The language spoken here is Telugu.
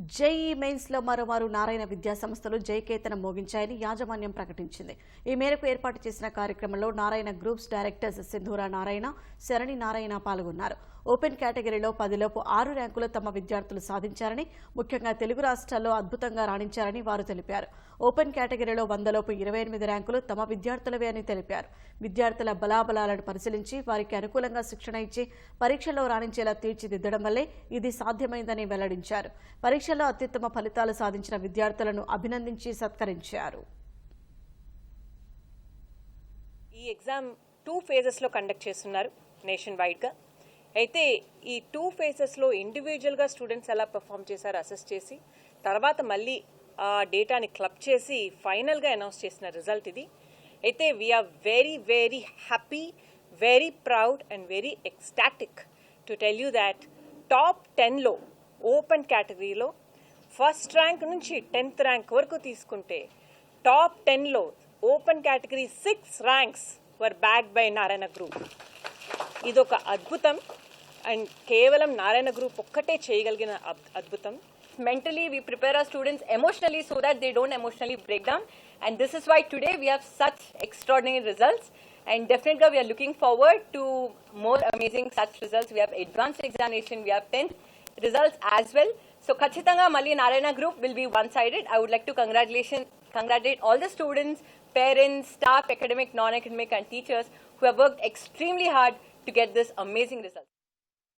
జేఈ మెయిన్స్లో మరోమారు నారాయణ విద్యా సంస్థలు జయకేతనం మోగించాయని యాజమాన్యం ప్రకటించింది. ఈ మేరకు ఏర్పాటు చేసిన కార్యక్రమంలో నారాయణ గ్రూప్స్ డైరెక్టర్స్ సింధూరా నారాయణ శరణి నారాయణ పాల్గొన్నారు. ఓపెన్ కేటగిరీలో పదిలోపు ఆరు ర్యాంకులు తమ విద్యార్థులు సాధించారని ముఖ్యంగా తెలుగు రాష్ట్రాల్లో అద్భుతంగా రాణించారని వారు తెలిపారు. ఓపెన్ కేటగిరీలో వందలోపు ఇరవై ఎనిమిది ర్యాంకులు తమ విద్యార్థులవే అని తెలిపారు. విద్యార్థుల బలాబలాలను పరిశీలించి వారికి అనుకూలంగా శిక్షణ ఇచ్చి పరీక్షల్లో రాణించేలా తీర్చిదిద్దడం వల్లే ఇది సాధ్యమైందని వెల్లడించారు. పరీక్షల్లో అత్యుత్తమ ఫలితాలు సాధించిన విద్యార్థులను అభినందించి సత్కరించారు. ఈ ఎగ్జామ్ టూ ఫేజెస్లో కండక్ట్ చేస్తున్నారు నేషన్ వైడ్గా. అయితే ఈ టూ ఫేజెస్లో ఇండివిజువల్గా స్టూడెంట్స్ ఎలా పెర్ఫామ్ చేశారో అసెస్ చేసి తర్వాత మళ్ళీ ఆ డేటాని క్లబ్ చేసి ఫైనల్గా అనౌన్స్ చేసిన రిజల్ట్ ఇది. అయితే we are very very happy very proud and very ecstatic to tell you that top టెన్లో ఓపెన్ కేటగిరీలో ఫస్ట్ ర్యాంక్ నుంచి టెన్త్ ర్యాంక్ వరకు తీసుకుంటే టాప్ టెన్లో open category six ranks were bagged by Narayana group ఇది ఒక అద్భుతం. అండ్ కేవలం నారాయణ గ్రూప్ ఒక్కటే చేయగలిగిన అద్భుతం. Mentally we prepare our students emotionally so that they don't emotionally break down and this is why today we have such extraordinary results and డెఫినెట్గా we are looking forward to more amazing such results we have advanced examination we have tenth results as well. So kachitanga mali narayana group will be one sided i would like to congratulate all the students parents staff academic non academic and teachers who have worked extremely hard to get this amazing results